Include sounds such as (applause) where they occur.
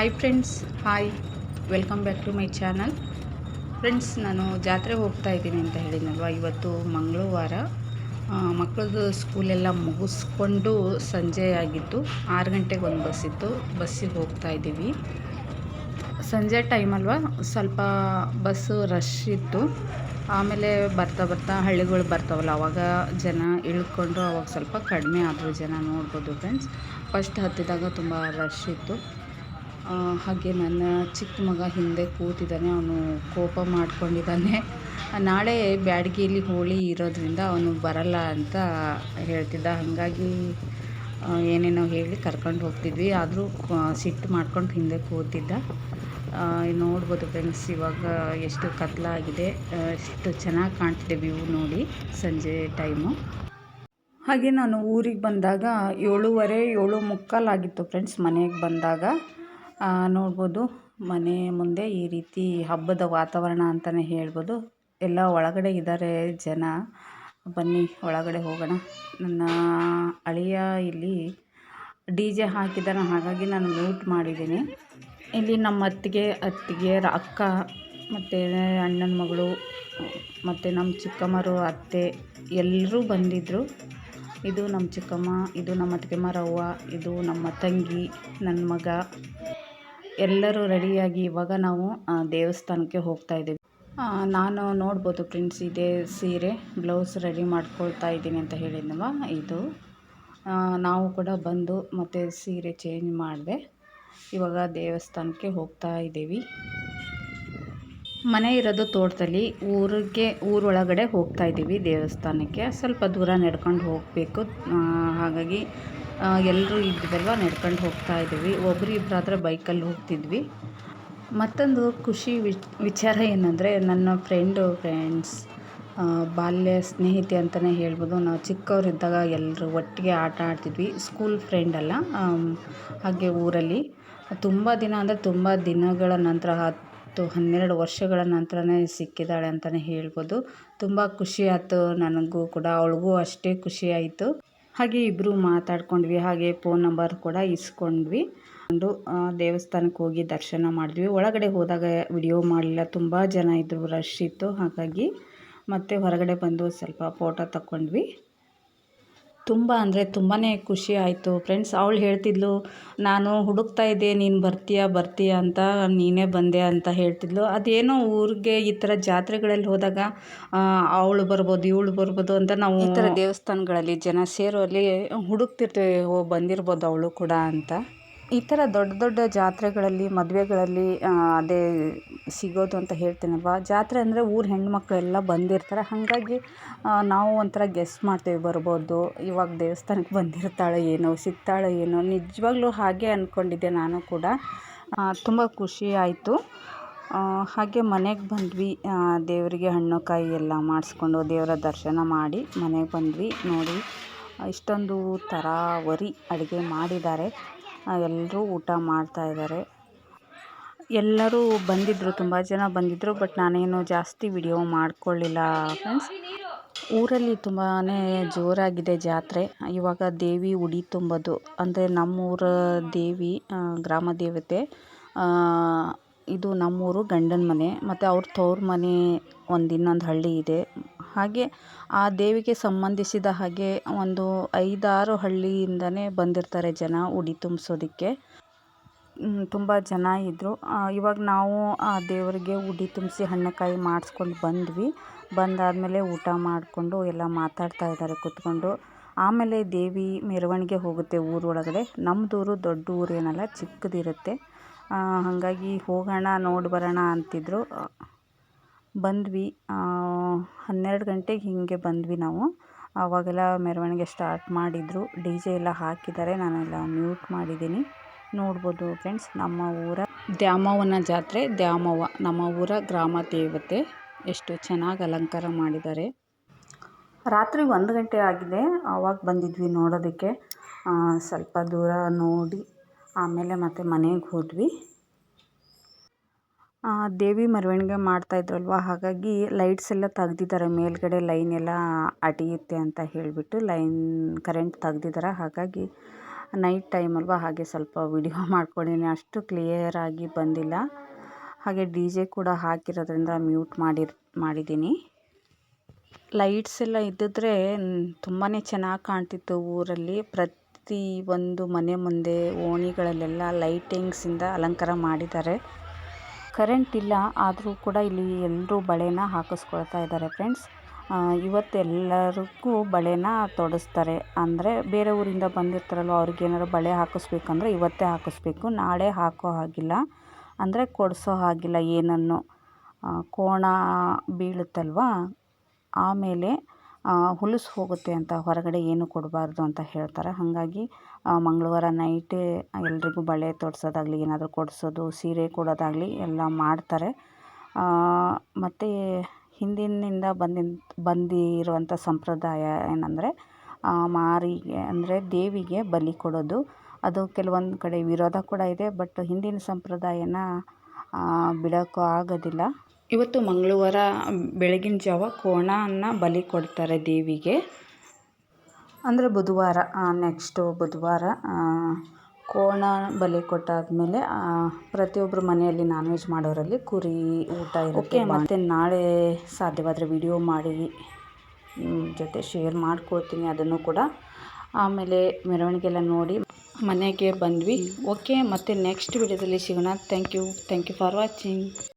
Hi friends hi welcome back to my channel friends ನಾನು ಜಾತ್ರೆ ಹೋಗ್ತಾ ಇದ್ದೀನಿ ಅಂತ ಹೇಳಿದ್ನಲ್ವ? ಇವತ್ತು ಮಂಗಳವಾರ. ಮಕ್ಕಳದ್ದು ಸ್ಕೂಲೆಲ್ಲ ಮುಗಿಸ್ಕೊಂಡು ಸಂಜೆ ಆಗಿತ್ತು. ಆರು ಗಂಟೆಗೆ ಒಂದು ಬಸ್ ಇತ್ತು. ಬಸ್ಸಿಗೆ ಹೋಗ್ತಾ ಇದ್ದೀವಿ. ಸಂಜೆ ಟೈಮ್ ಸ್ವಲ್ಪ ಬಸ್ಸು ರಶ್ ಇತ್ತು. ಆಮೇಲೆ ಬರ್ತಾ ಬರ್ತಾ ಹಳ್ಳಿಗಳು ಬರ್ತಾವಲ್ಲ, ಅವಾಗ ಜನ ಇಳ್ಕೊಂಡು ಅವಾಗ ಸ್ವಲ್ಪ ಕಡಿಮೆ ಆದರೂ ಜನ ನೋಡ್ಬೋದು ಫ್ರೆಂಡ್ಸ್ ಫಸ್ಟ್ ಹತ್ತಿದಾಗ ತುಂಬ ರಶ್ ಇತ್ತು. ಹಾಗೆ ನನ್ನ ಚಿಕ್ಕ ಮಗ ಹಿಂದೆ ಕೂತಿದ್ದಾನೆ. ಅವನು ಕೋಪ ಮಾಡ್ಕೊಂಡಿದ್ದಾನೆ. ನಾಳೆ ಬ್ಯಾಡಗಿಯಲ್ಲಿ ಹೋಳಿ ಇರೋದ್ರಿಂದ ಅವನು ಬರಲ್ಲ ಅಂತ ಹೇಳ್ತಿದ್ದ. ಹಾಗಾಗಿ ಏನೇನೋ ಹೇಳಿ ಕರ್ಕೊಂಡು ಹೋಗ್ತಿದ್ವಿ. ಆದರೂ ಸಿಟ್ಟು ಮಾಡ್ಕೊಂಡು ಹಿಂದೆ ಕೂತಿದ್ದ. ನೋಡ್ಬೋದು ಫ್ರೆಂಡ್ಸ್ ಇವಾಗ ಎಷ್ಟು ಕತ್ಲಾಗಿದೆ ಎಷ್ಟು ಚೆನ್ನಾಗಿ ಕಾಣ್ತಿದೆ ವ್ಯೂ ನೋಡಿ ಸಂಜೆ ಟೈಮು ಹಾಗೆ ನಾನು ಊರಿಗೆ ಬಂದಾಗ ಏಳುವರೆ, ಏಳು ಮುಕ್ಕಾಲಾಗಿತ್ತು ಫ್ರೆಂಡ್ಸ್ ಮನೆಗೆ ಬಂದಾಗ. ನೋಡ್ಬೋದು. ಮನೆ ಮುಂದೆ ಈ ರೀತಿ ಹಬ್ಬದ ವಾತಾವರಣ ಅಂತಲೇ ಹೇಳ್ಬೋದು. ಎಲ್ಲ ಒಳಗಡೆ ಇದ್ದಾರೆ ಜನ. ಬನ್ನಿ, ಒಳಗಡೆ ಹೋಗೋಣ. ನನ್ನ ಅಳಿಯ ಇಲ್ಲಿ ಡಿ ಜೆ ಹಾಕಿದ್ದಾನೆ. ಹಾಗಾಗಿ ನಾನು ಮ್ಯೂಟ್ ಮಾಡಿದ್ದೀನಿ. ಇಲ್ಲಿ ನಮ್ಮ ಅತ್ತಿಗೆ ಅತ್ತಿಗೆಯರ ಅಕ್ಕ, ಮತ್ತು ಅಣ್ಣನ ಮಗಳು, ಮತ್ತು ನಮ್ಮ ಚಿಕ್ಕಮ್ಮರು, ಅತ್ತೆ ಎಲ್ಲರೂ ಬಂದಿದ್ದರು ಇದು ನಮ್ಮ ಚಿಕ್ಕಮ್ಮ, ಇದು ನಮ್ಮ ಅತ್ತಿಗೆಮ್ಮರವ್ವ ಇದು ನಮ್ಮ ತಂಗಿ, ನನ್ನ ಮಗ. ಎಲ್ಲರೂ ರೆಡಿಯಾಗಿ ಇವಾಗ ನಾವು ದೇವಸ್ಥಾನಕ್ಕೆ ಹೋಗ್ತಾ ಇದ್ದೀವಿ. ನಾನು ನೋಡ್ಬೋದು ಫ್ರೆಂಡ್ಸ್ ಇದೇ, ಸೀರೆ ಬ್ಲೌಸ್ ರೆಡಿ ಮಾಡ್ಕೊಳ್ತಾ ಇದ್ದೀನಿ ಅಂತ ಹೇಳಿದ್ನವ ಇದು ನಾವು ಕೂಡ ಬಂದು ಮತ್ತು ಸೀರೆ ಚೇಂಜ್ ಮಾಡಿದೆ. ಇವಾಗ ದೇವಸ್ಥಾನಕ್ಕೆ ಹೋಗ್ತಾ ಇದ್ದೀವಿ. ಮನೆ ಇರೋದು ತೋಟದಲ್ಲಿ, ಊರಿಗೆ, ಊರೊಳಗಡೆ ಹೋಗ್ತಾ ಇದ್ದೀವಿ ದೇವಸ್ಥಾನಕ್ಕೆ. ಸ್ವಲ್ಪ ದೂರ ನಡ್ಕೊಂಡು ಹೋಗಬೇಕು. ಹಾಗಾಗಿ ಎಲ್ಲರೂ ಇದ್ದಿದ್ದಲ್ವ ನಡ್ಕೊಂಡು ಹೋಗ್ತಾ ಇದ್ದೀವಿ ಒಬ್ರು ಆದರೆ ಬೈಕಲ್ಲಿ ಹೋಗ್ತಿದ್ವಿ. ಮತ್ತೊಂದು ಖುಷಿ ವಿಚ್, ವಿಚಾರ ಏನಂದರೆ ನನ್ನ ಫ್ರೆಂಡು ಫ್ರೆಂಡ್ಸ್ ಬಾಲ್ಯ ಸ್ನೇಹಿತೆ ಅಂತಲೇ ಹೇಳ್ಬೋದು. ನಾವು ಚಿಕ್ಕವರಿದ್ದಾಗ ಎಲ್ಲರೂ ಒಟ್ಟಿಗೆ ಆಟ ಆಡ್ತಿದ್ವಿ. ಸ್ಕೂಲ್ ಫ್ರೆಂಡ್ ಅಲ್ಲ ಹಾಗೆ ಊರಲ್ಲಿ. ತುಂಬ ದಿನ ಅಂದರೆ ತುಂಬ ದಿನಗಳ ನಂತರ, ಹತ್ತು, ಹನ್ನೆರಡು ವರ್ಷಗಳ ನಂತರನೇ ಸಿಕ್ಕಿದ್ದಾಳೆ ಅಂತಲೇ ಹೇಳ್ಬೋದು. ತುಂಬ ಖುಷಿ ಆಯ್ತು. ನನಗೂ ಕೂಡ ಅವಳಿಗೂ ಅಷ್ಟೇ ಖುಷಿ ಆಯಿತು. ಹಾಗೆ ಇಬ್ಬರು ಮಾತಾಡ್ಕೊಂಡ್ವಿ, ಹಾಗೆ ಫೋನ್ ನಂಬರ್ ಕೂಡ ಇಸ್ಕೊಂಡ್ವಿ. ಒಂದು ದೇವಸ್ಥಾನಕ್ಕೆ ಹೋಗಿ ದರ್ಶನ ಮಾಡಿದ್ವಿ. ಒಳಗಡೆ ಹೋದಾಗ ವಿಡಿಯೋ ಮಾಡಲಿಲ್ಲ, ತುಂಬ ಜನ ಇದ್ದರು ರಶ್ ಇತ್ತು. ಹಾಗಾಗಿ ಮತ್ತೆ ಹೊರಗಡೆ ಬಂದು ಸ್ವಲ್ಪ ಫೋಟೋ ತಗೊಂಡ್ವಿ ತುಂಬ ಅಂದರೆ ತುಂಬಾ ಖುಷಿ ಆಯಿತು. ಫ್ರೆಂಡ್ಸ್ ಅವಳು ಹೇಳ್ತಿದ್ಲು, ನಾನು ಹುಡುಕ್ತಾ ಇದ್ದೆ, ನೀನು ಬರ್ತೀಯಾ ಬರ್ತೀಯಾ ಅಂತ ನೀನೇ ಬಂದೆ ಅಂತ ಹೇಳ್ತಿದ್ಲು. ಅದೇನೋ ಊರಿಗೆ ಈ ಥರ ಜಾತ್ರೆಗಳಲ್ಲಿ ಹೋದಾಗ ಅವಳು ಬರ್ಬೋದು, ಇವಳು ಬರ್ಬೋದು ಅಂತ ನಾವು ಈ ಥರ ದೇವಸ್ಥಾನಗಳಲ್ಲಿ ಜನ ಸೇರುವಲ್ಲಿ ಹುಡುಕ್ತಿರ್ತೀವಿ, ಓ, ಬಂದಿರ್ಬೋದು ಅವಳು ಕೂಡ ಅಂತ. ಈ ಥರ ದೊಡ್ಡ ದೊಡ್ಡ ಜಾತ್ರೆಗಳಲ್ಲಿ, ಮದುವೆಗಳಲ್ಲಿ ಅದೇ ಸಿಗೋದು ಅಂತ ಹೇಳ್ತೀನಲ್ವ? ಜಾತ್ರೆ ಅಂದರೆ ಊರ ಹೆಣ್ಮಕ್ಳೆಲ್ಲ ಬಂದಿರ್ತಾರೆ. ಹಾಗಾಗಿ ನಾವು ಒಂಥರ ಗೆಸ್ ಮಾಡ್ತೀವಿ ಬರ್ಬೋದು. ಇವಾಗ ದೇವಸ್ಥಾನಕ್ಕೆ ಬಂದಿರ್ತಾಳೆ ಏನೋ, ಸಿಗ್ತಾಳೆ ಏನೋ. ನಿಜವಾಗ್ಲೂ ಹಾಗೆ ಅಂದ್ಕೊಂಡಿದ್ದೆ ನಾನು ಕೂಡ. ತುಂಬ ಖುಷಿ ಆಯಿತು. ಹಾಗೆ ಮನೆಗೆ ಬಂದ್ವಿ. ದೇವರಿಗೆ ಹಣ್ಣು, ಕಾಯಿ ಎಲ್ಲ ಮಾಡಿಸ್ಕೊಂಡು ದೇವರ ದರ್ಶನ ಮಾಡಿ ಮನೆಗೆ ಬಂದ್ವಿ. ನೋಡಿ, ಇಷ್ಟೊಂದು ತರಾವರಿ ಅಡುಗೆ ಮಾಡಿದ್ದಾರೆ. ಎಲ್ಲರೂ ಊಟ ಮಾಡ್ತಾ ಇದ್ದಾರೆ. ಎಲ್ಲರೂ ಬಂದಿದ್ದರು ತುಂಬ ಜನ ಬಂದಿದ್ದರು ಬಟ್ ನಾನೇನು ಜಾಸ್ತಿ ವಿಡಿಯೋ ಮಾಡಿಕೊಳ್ಳಿಲ್ಲ ಫ್ರೆಂಡ್ಸ್ ಊರಲ್ಲಿ ತುಂಬಾ ಜೋರಾಗಿದೆ ಜಾತ್ರೆ. ಇವಾಗ ದೇವಿ ಉಡಿ ತುಂಬೋದು. ಅಂದರೆ ನಮ್ಮೂರ ದೇವಿ ಗ್ರಾಮ ದೇವತೆ ಇದು ನಮ್ಮೂರು ಗಂಡನ ಮನೆ. ಮತ್ತು ಅವ್ರ ತವ್ರ ಮನೆ ಒಂದು ಇನ್ನೊಂದು ಹಳ್ಳಿ ಇದೆ. ಹಾಗೆ ಆ ದೇವಿಗೆ ಸಂಬಂಧಿಸಿದ ಹಾಗೆ ಒಂದು ಐದಾರು ಹಳ್ಳಿಯಿಂದಲೇ ಬಂದಿರ್ತಾರೆ ಜನ ಉಡಿ ತುಂಬಿಸೋದಕ್ಕೆ. ತುಂಬ ಜನ ಇದ್ದರು ಇವಾಗ ನಾವು ಆ ದೇವರಿಗೆ ಉಡಿ ತುಂಬಿಸಿ ಹಣ್ಣಕಾಯಿ ಮಾಡಿಸ್ಕೊಂಡು ಬಂದ್ವಿ. ಬಂದಾದಮೇಲೆ ಊಟ ಮಾಡಿಕೊಂಡು ಎಲ್ಲ ಮಾತಾಡ್ತಾ ಇದ್ದಾರೆ, ಕೂತ್ಕೊಂಡು. ಆಮೇಲೆ ದೇವಿ ಮೆರವಣಿಗೆ ಹೋಗುತ್ತೆ ಊರೊಳಗಡೆ ನಮ್ಮದೂರು ದೊಡ್ಡ ಊರೇನಲ್ಲ, ಚಿಕ್ಕದಿರುತ್ತೆ. ಹಾಗಾಗಿ ಹೋಗೋಣ, ನೋಡಿ ಬರೋಣ ಅಂತಿದ್ರು. ಬಂದ್ವಿ. ಹನ್ನೆರಡು ಗಂಟೆಗೆ ಹೀಗೆ ಬಂದ್ವಿ ನಾವು. ಆವಾಗೆಲ್ಲ ಮೆರವಣಿಗೆ ಸ್ಟಾರ್ಟ್ ಮಾಡಿದರು. ಡಿ ಜೆ ಎಲ್ಲ ಹಾಕಿದ್ದಾರೆ. ನಾನೆಲ್ಲ ಮ್ಯೂಟ್ ಮಾಡಿದ್ದೀನಿ. ನೋಡ್ಬೋದು ಫ್ರೆಂಡ್ಸ್, ನಮ್ಮ ಊರ ದ್ಯಾಮವ್ವನ ಜಾತ್ರೆ. ದ್ಯಾಮವ್ವ, ನಮ್ಮ ಊರ ಗ್ರಾಮ ದೇವತೆ. ಎಷ್ಟು ಚೆನ್ನಾಗಿ ಅಲಂಕಾರ ಮಾಡಿದ್ದಾರೆ. ರಾತ್ರಿ ಒಂದು ಗಂಟೆ ಆಗಿದೆ. ಆವಾಗ ಬಂದಿದ್ವಿ ನೋಡೋದಕ್ಕೆ. ಸ್ವಲ್ಪ ದೂರ ನೋಡಿ ಆಮೇಲೆ ಮತ್ತೆ ಮನೆಗೆ ಹೋದ್ವಿ. ದೇವಿ ಮೆರವಣಿಗೆ ಮಾಡ್ತಾಯಿದ್ರಲ್ವ ಹಾಗಾಗಿ ಲೈಟ್ಸ್ ಎಲ್ಲ ತೆಗ್ದಿದ್ದಾರೆ. ಮೇಲ್ಗಡೆ ಲೈನ್ ಎಲ್ಲ ಅಡಿಯುತ್ತೆ ಅಂತ ಹೇಳಿಬಿಟ್ಟು ಲೈನ್ ಕರೆಂಟ್ ತೆಗ್ದಿದ್ದಾರೆ. ಹಾಗಾಗಿ ನೈಟ್ ಟೈಮ್ ಅಲ್ವ? ಹಾಗೆ ಸ್ವಲ್ಪ ವಿಡಿಯೋ (laughs) ಮಾಡ್ಕೊಂಡಿನಿ. ಅಷ್ಟು ಕ್ಲಿಯರಾಗಿ ಬಂದಿಲ್ಲ. ಹಾಗೆ ಡಿ ಜೆ ಕೂಡ ಹಾಕಿರೋದ್ರಿಂದ ಮ್ಯೂಟ್ ಮಾಡಿರ್, ಮಾಡಿದ್ದೀನಿ. ಲೈಟ್ಸ್ ಎಲ್ಲ ಇದ್ದಿದ್ರೆ ತುಂಬಾ ಚೆನ್ನಾಗಿ ಕಾಣ್ತಿತ್ತು ಊರಲ್ಲಿ. ಪ್ರತಿ ಒಂದು ಮನೆ ಮುಂದೆ ಓಣಿಗಳಲ್ಲೆಲ್ಲ ಲೈಟಿಂಗ್ಸಿಂದ ಅಲಂಕಾರ ಮಾಡಿದ್ದಾರೆ. ಕರೆಂಟ್ ಇಲ್ಲ, ಆದರೂ ಕೂಡ ಇಲ್ಲಿ ಎಲ್ಲರೂ ಬಳೆನ ಹಾಕಿಸ್ಕೊಳ್ತಾ ಇದ್ದಾರೆ ಫ್ರೆಂಡ್ಸ್ ಇವತ್ತೆಲ್ಲರಿಗೂ ಬಳೆನ ತೊಡಿಸ್ತಾರೆ. ಅಂದರೆ ಬೇರೆ ಊರಿಂದ ಬಂದಿರ್ತಾರಲ್ವ, ಅವ್ರಿಗೆ ಏನಾದ್ರು ಬಳೆ ಹಾಕಿಸ್ಬೇಕಂದ್ರೆ ಇವತ್ತೇ ಹಾಕಿಸ್ಬೇಕು, ನಾಳೆ ಹಾಕೋ ಹಾಗಿಲ್ಲ. ಅಂದರೆ ಕೊಡಿಸೋ ಹಾಗಿಲ್ಲ ಏನನ್ನು. ಕೋಣ ಬೀಳುತ್ತಲ್ವ? ಆಮೇಲೆ ಹುಲಸು ಹೋಗುತ್ತೆ ಅಂತ ಹೊರಗಡೆ ಏನು ಕೊಡಬಾರ್ದು ಅಂತ ಹೇಳ್ತಾರೆ. ಹಾಗಾಗಿ ಮಂಗಳವಾರ ನೈಟೇ ಎಲ್ರಿಗೂ ಬಳೆ ತೊಡ್ಸೋದಾಗ್ಲಿ, ಏನಾದರೂ ಕೊಡಿಸೋದು, ಸೀರೆ ಕೊಡೋದಾಗಲಿ ಎಲ್ಲ ಮಾಡ್ತಾರೆ. ಮತ್ತು ಹಿಂದಿನಿಂದ ಬಂದಿ, ಬಂದಿರುವಂಥ ಸಂಪ್ರದಾಯ ಏನಂದರೆ ಮಾರಿಗೆ, ಅಂದರೆ ದೇವಿಗೆ ಬಲಿ ಕೊಡೋದು. ಅದು ಕೆಲವೊಂದು ಕಡೆ ವಿರೋಧ ಕೂಡ ಇದೆ, ಬಟ್ ಹಿಂದಿನ ಸಂಪ್ರದಾಯನ ಬಿಡೋಕ್ಕೂ ಆಗೋದಿಲ್ಲ. ಇವತ್ತು ಮಂಗಳವಾರ ಬೆಳಗಿನ ಜಾವ ಕೋಣನ ಬಲಿ ಕೊಡ್ತಾರೆ ದೇವಿಗೆ. ಅಂದರೆ ಬುಧವಾರ ನೆಕ್ಸ್ಟು ಬುಧವಾರ ಕೋಣ ಬಲಿ ಕೊಟ್ಟಾದಮೇಲೆ ಪ್ರತಿಯೊಬ್ಬರು ಮನೆಯಲ್ಲಿ ನಾನ್ ವೆಜ್ ಮಾಡೋರಲ್ಲಿ ಕುರಿ ಊಟ ಇರುತ್ತೆ. ಮತ್ತು ನಾಳೆ ಸಾಧ್ಯವಾದರೆ ವಿಡಿಯೋ ಮಾಡಿ ಜೊತೆ ಶೇರ್ ಮಾಡ್ಕೊಳ್ತೀನಿ ಅದನ್ನು ಕೂಡ. ಆಮೇಲೆ ಮೆರವಣಿಗೆಲ್ಲ ನೋಡಿ ಮನೆಗೆ ಬಂದ್ವಿ. ಓಕೆ ಮತ್ತು ನೆಕ್ಸ್ಟ್ ವಿಡಿಯೋದಲ್ಲಿ ಸಿಗೋಣ. Thank you thank you for watching